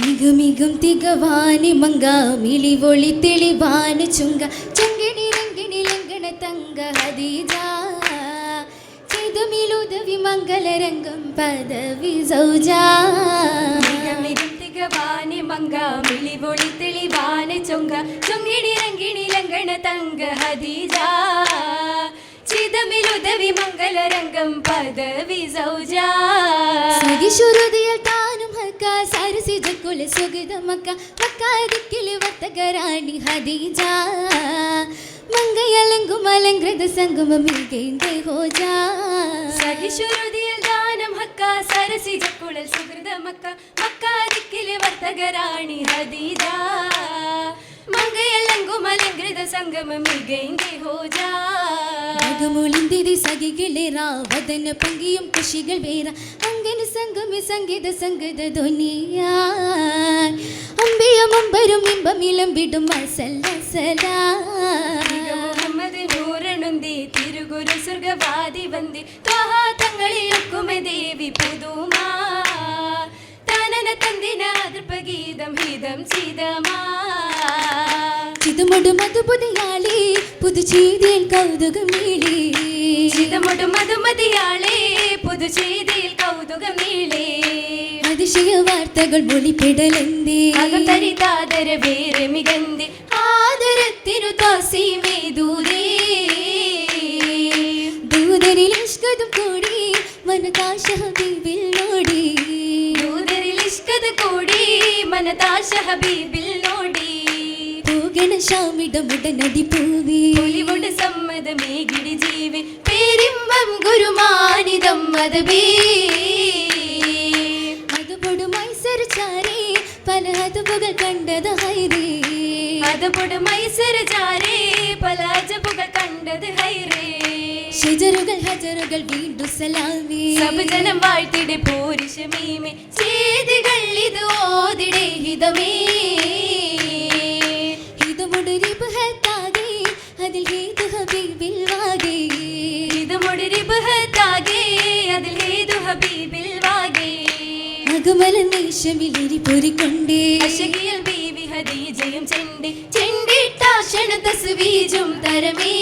മികുമികും തികവാന് മങ്ക മിളിവൊളി തെളിവാന് ചുങ്ക. ചങ്കിണി രംഗിണി ലങ്കണ തങ്ക ഹദീജ. ചെയ്തുമിലുദവി മംഗളരംഗം പദവി സൗജ. മികമികം തികവാന് മങ്ക മിളിവൊളി തെളിവാന് ചുങ്ക. ചുങ്ങിണി രംഗിണി ലങ്കണ തങ്ക ഹദീജ. ചിതമിലുദവി മംഗളരംഗം പദവി സൗജ. സഖിശുരുതിയിൽ താനും ഹക്ക സരസിജ കുല സുഗത മക്ക മക്ക ദിക്കിൽ വർത്തകരാണി ഹദീജ. മംഗയലങ്കും അലങ്കൃത സംഗമം മികൈന്ദേ ഹോജാ. സഹിശുരുതിയിൽ ദാനം ഹക്ക സരസിജ കുഴൽ സുഹൃത മക്ക മക്ക ദിക്കിലെ വർത്തകരാണി ഹദീജ. മംഗയലങ്കും ഹോജാ. മകമൊളിന്തിരി സഖികളേറാ വദന പങ്കിയും കൃഷികൾ വേറ. അങ്ങനെ സംഗമി സംഗീത സംഗത ധ്വനിയാ അമ്പിയ മുമ്പരും സലാ മുഹമ്മദ് നൂറണുന്തി തിരുഗുരു സ്വർഗവാദി വന്തി. ത്വഹാ തങ്ങളിലൊക്കുമെ ദേവി പുതുമാ. തനന തന്തിന ദൃപഗീതം ഹിതം ചിതമാ ചിതുമൊടു മധുപുതയാളി മധുമതിയാളേ പുതുചെയ്തിയിൽ അതിശയ വാർത്തകൾ മൊഴിപ്പെടലെന്തേ? അകം തരിതാതര വേറെ മികന്തി ആദരത്തിനു താസീമേ ദൂരേ ദൂതരിൽ ഇഷ്കതും കൂടി മനകാശ ഹബീബിൽ നോടി. ദൂതരിൽ ഇഷ്കത് കൂടി മനതാശ ഹബീബിൽ ശാമിടമുടനടി പൂവി ഒലിവൊട് സമ്മതമേകിടി ജീവി പേരിമ്പം ഗുരുമാനിതം മതബേ അതുപൊടുമായി സരിച്ചാരേ പല അതുപുകൾ കണ്ടത് ഹൈരേ അതപൊട് മൈസരചാരേ പല അജബുകൾ കണ്ടത് ഹൈറേ. ഷിജറുകൾ ഹജറുകൾ വീണ്ടു സലാമി. സബജനം വാഴ്ത്തിടെ പോരിഷമീമേ. ചെയ്തികൾ ഇത് ഓതിടെ ഹിതമേ. ഇതുമുടരിപ്പ് ഹത്താകെ അതിൽ ഹേതു ഹബീബിൽ വാകെ? ഇത് മുടിരിബഹത്താകെ അതിൽ ഹേതു ഹബീബിൽ വാകെ? മകമല നേശമിലിരി പൊരിക്കൊണ്ടേ? അശകിയൽ ബീവി ഹദീജയും ചെണ്ടി ചെണ്ടിട്ടാശണ തസ്വീജും തരമേ.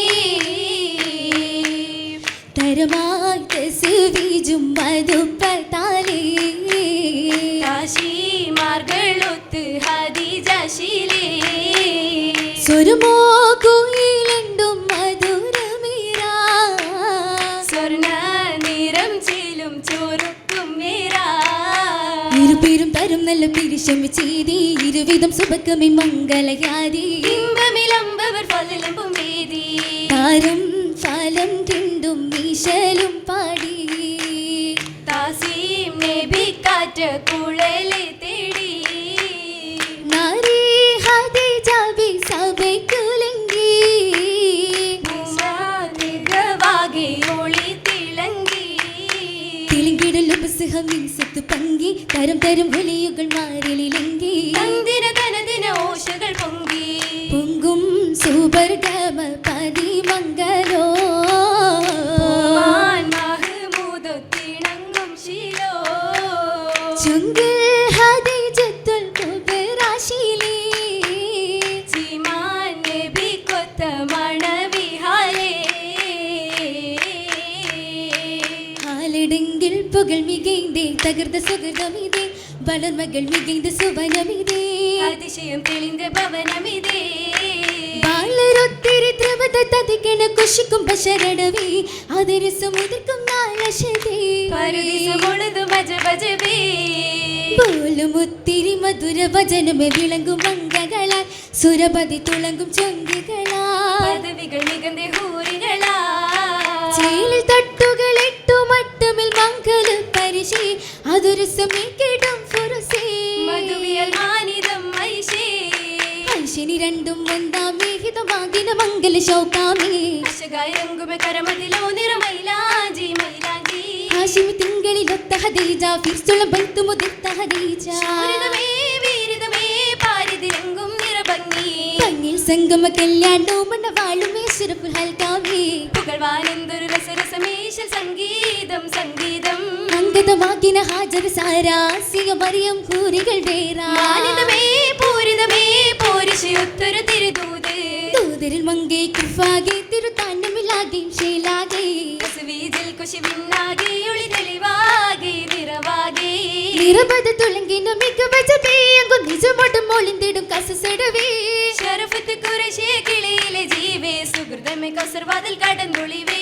തരമായി തസ്വീജും മധുപ്പത്താലേ ഇരുവിധം സുബക്കമി മംഗളയാതി ഇമ്പമിലമ്പവർ ഫലലമ്പും വേദി താരം ഫലം തിണ്ടും മീശലും പാടി. താസീം നബി കാറ്റ കുഴലെ തേടി. നാരി ഹദീജ ബി നിഗവാകെ ഒളി സത്ത് പങ്കി. തരം തരം വിളിയുകൾ മാറിലിലെങ്കി மகிழ் புகழ் மிகைந்தே தகர்ந்த சுகதமிதே வளர்மகள் மிகைந்த சுபனமிதே அதிசயம் தெளிந்த பவனமிதே ബാലരൊത്തിരി ദ്രവത തതിക്കണ കുശിക്കും പശരണവി അതിരസം എതിർക്കും പോലും സുരപതി തുളങ്ങും ചൊങ്കുകളാൽ. പദവികൾ മികന്ത ഹൂരികളാൽ ചേലിൽ തൊട്ട് പരിശി അതൊരു സമീകിടം ഫുറസേ. മധുവിയൽ മാനിതം ഐശേ ഐശിനി രണ്ടും ഒന്നാം വിഹിതമാകിന മംഗല ശൗകാമേ. അശകായങ്കുമെ കരമതിലോ നിറമൈലാജി മൈലാജി ഹാഷിമി തിങ്കളിലൊത്ത ഹദീജ ഫിർസുളം ബൈത്തു മുതിർത്ത ഹദീജ ശൂരിതമേ വീരിതമേ പാരിതിരങ്കും നിറഭംഗി. ഭംഗിൽ സംഗമ കല്യാണവും മണവാളുമേ സുരപ്പുൽ ഹൽക്കാമേ പുകഴ്വാനെന്തൊരു രസരസമേശ സംഗീതം സംഗീതം. അംഗതമാക്കിന ഹാജർ സാരാസിക മറിയം കൂരികൾ വേറാനിതമേ പൂരിതമേ പൂരിതമേ ഉത്തര തിരുദൂത്. ദൂതരിൽ മങ്കെ കുഫാകെ തിരുത്താന്നമിലാകെ ഷേലാകെ വീതിൽ കുശിവിന്നാകെ ഒളി തെളിവാകെ നിറവാകെ. നിരവധ തുളങ്കിന മികവച്ച തെയ്യങ്കും നിജമൊട്ടും മൊളിന്തിടും കസസെടവേ. ശരഫത്ത് കുറശേ കിളിയിലെ ജീവേ. സുഹൃതമേ കസർവാതിൽ കടന്നൊളിവേ.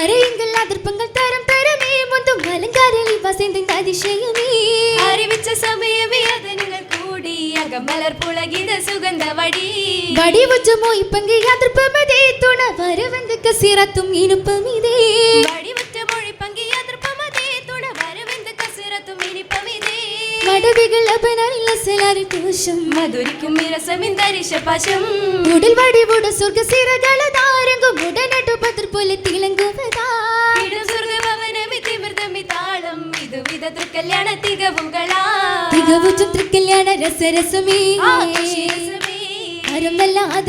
അരയിങ്കൽ അതിർപ്പങ്ങൾ തരം விஷயமே. அறிவிச்ச சமயமே அதங்க கூடி அங்க மலர் புலகின சுகந்த வடி. வடிவச்சமோ இப்பங்க அதிர்ப்பமதே துண வரவந்துக்கு சிரத்தும் இனிப்பமிதே வடிவச்ச மொழி பங்கு அதிர்ப்பமதே துண வரவந்துக்கு சிரத்தும் இனிப்பமிதே வடவிகள் அபனல்ல சிலர் கோஷம் மதுரிக்கும் இரசம் இந்த ரிஷ பாஷம் உடல் வடிவுட சொர்க்க சிறகள தாரங்கும் உடனட்டு பதிர் போல திளங்குவதா വിധ തൃക്കല്യാണ തികവുകളാ. തികവുറ്റും തൃക്കല്യാണ രസരസമേ.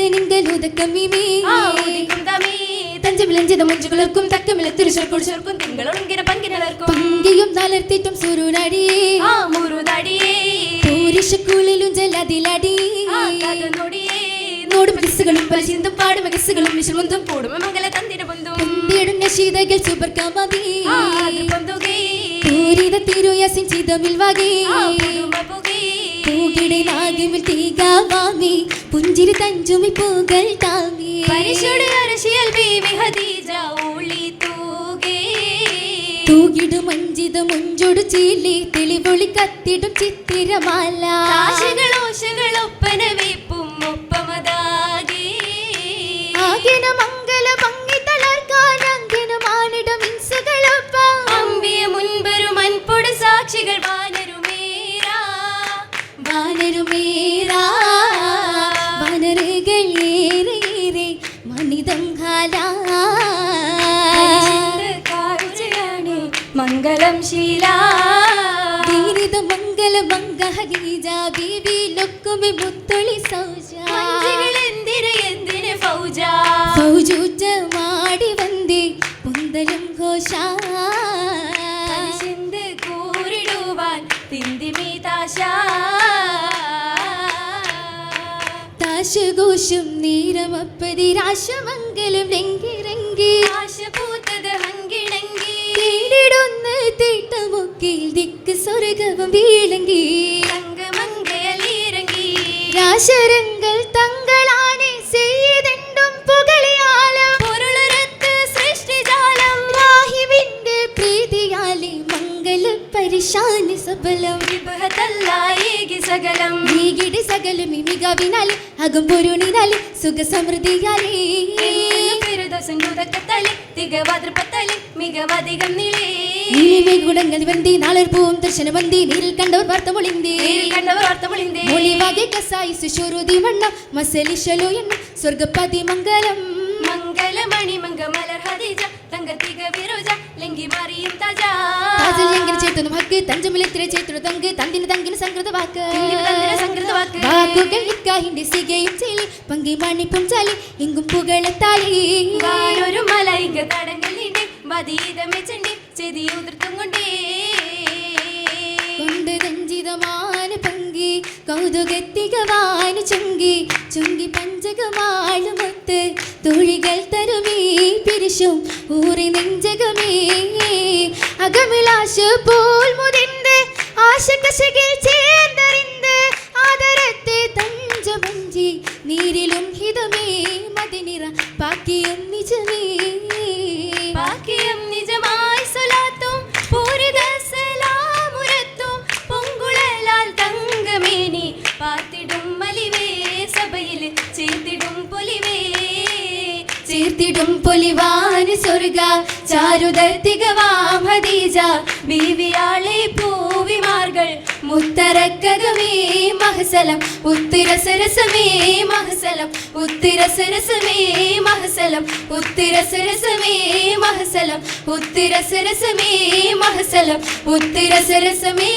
നിങ്ങൾ ഉദക്കമീമേ. തഞ്ചമിലഞ്ചിത മുഞ്ചുകളർക്കും തക്കമില തിരുശർക്കും പങ്കിയും തളർത്തിട്ടും സുരുനടിയേ. നോടും പാടും മംഗല തന്തിര ബന്ധും നശീതകൾ പൂരിത തിരുയസിൻ ചിതമിൽ വകേ പൂകിടെ നാഗമിൽ തീകാവാമി പുഞ്ചിരി തഞ്ചുമി പൂകൾ താമി പരിശുടെ അരശിയൽ ബീവി ഹദീജ ഊളി തൂകേ. തൂകിടു മഞ്ചിത മുഞ്ചൊടു ചീലി. തെളിവൊളി കത്തിടും ചിത്തിരമാല. ആശകളോശകൾ ഹാലാ പരിശുദ്ധ കാഴ്ചയാണ് മംഗളം ശീല. ദീനിത മംഗല മംഗ ഹദീജ ബീബി താശഘോഷം നീരമപ്പതി രാശമംഗലം രംഗിരങ്കി ആശ പൂത്തത് ഹങ്കിണങ്കി തേടിടുന്ന തീട്ടമുക്കിൽ ദിക്ക് സ്വർഗവും വീളങ്കി അംഗമംഗലീരങ്കി രാശരങ്ങൾ തങ്ങളാണെ ചെയ്തെണ്ടും പുകളിയാലം. പൊരുളരത്ത് സൃഷ്ടിജാലം. വാഹിവിന്റെ പ്രീതിയാലെ പരിശാനി വിഭഹത്തല്ലായേകി സകലം. മികവിനാലെ അകം പൊരുണിനാലെ സുഖ സമൃദ്ധിയാലേ ഫിറുദോസുതക്കത്തലി തികവാതൃപ്പത്തലി മികവധികം നിലേ. നീലിമേ ഗുണങ്ങൾ വന്തി നീരിൽ കണ്ടവർ കണ്ടവർ മൊളിവാകെ കസായി സുശോരുതി വണ്ണ മസലിശലോ എന്ന സ്വർഗപതി മംഗലം എങ്ങനെ ചേത്തുന്നു ഹക്ക് തഞ്ചമിലെത്തിരെ ചേത്തുന്നു തങ്ക് തന്തിന് തങ്കിന് സംകൃത വാക്ക്. വാക്ക്. വാക്കുകൾ ഇക്കാഹിന്റെ സികയും ചെലി പങ്കി മണിപ്പും ചാലി എങ്കും പുകളത്താലി വാനൊരു മലൈക തടങ്ങൾ നീണ്ടേ വതീതമേ ചെണ്ടി ചെതിയുതിർത്തും കൊണ്ടേ. കൊണ്ട് രഞ്ജിതമാന പങ്കി കൗതുകത്തികവാന ചുങ്കി ചുങ്കി പഞ്ചകമാളുമൊത്ത് തുഴികൾ തരുമേ പിരിശും ഊറി നെഞ്ചകമേ. അകമിലാശ പോൽ മുതിർന്ന് ആശകശകിൽ ചേർന്നറിந்து ആദരത്തെ തഞ്ചമഞ്ചി നീരിലും ഹിതമേ മതിനിറ പാക്കിയം നിജമേ. ബാക്കിയം ചാരുദത്തികവാം ഹദീജ ബീവിയാളെ പൂവിമാർകൾ മുത്തരക്കകമേ മഹസലം ഉത്തിരസരസമേ മഹസലം ഉത്തിരസരസമേ മഹസലം ഉത്തിരസരസമേ മഹസലം ഉത്തിരസരസമേ മഹസലം ഉത്തിരസരസമേ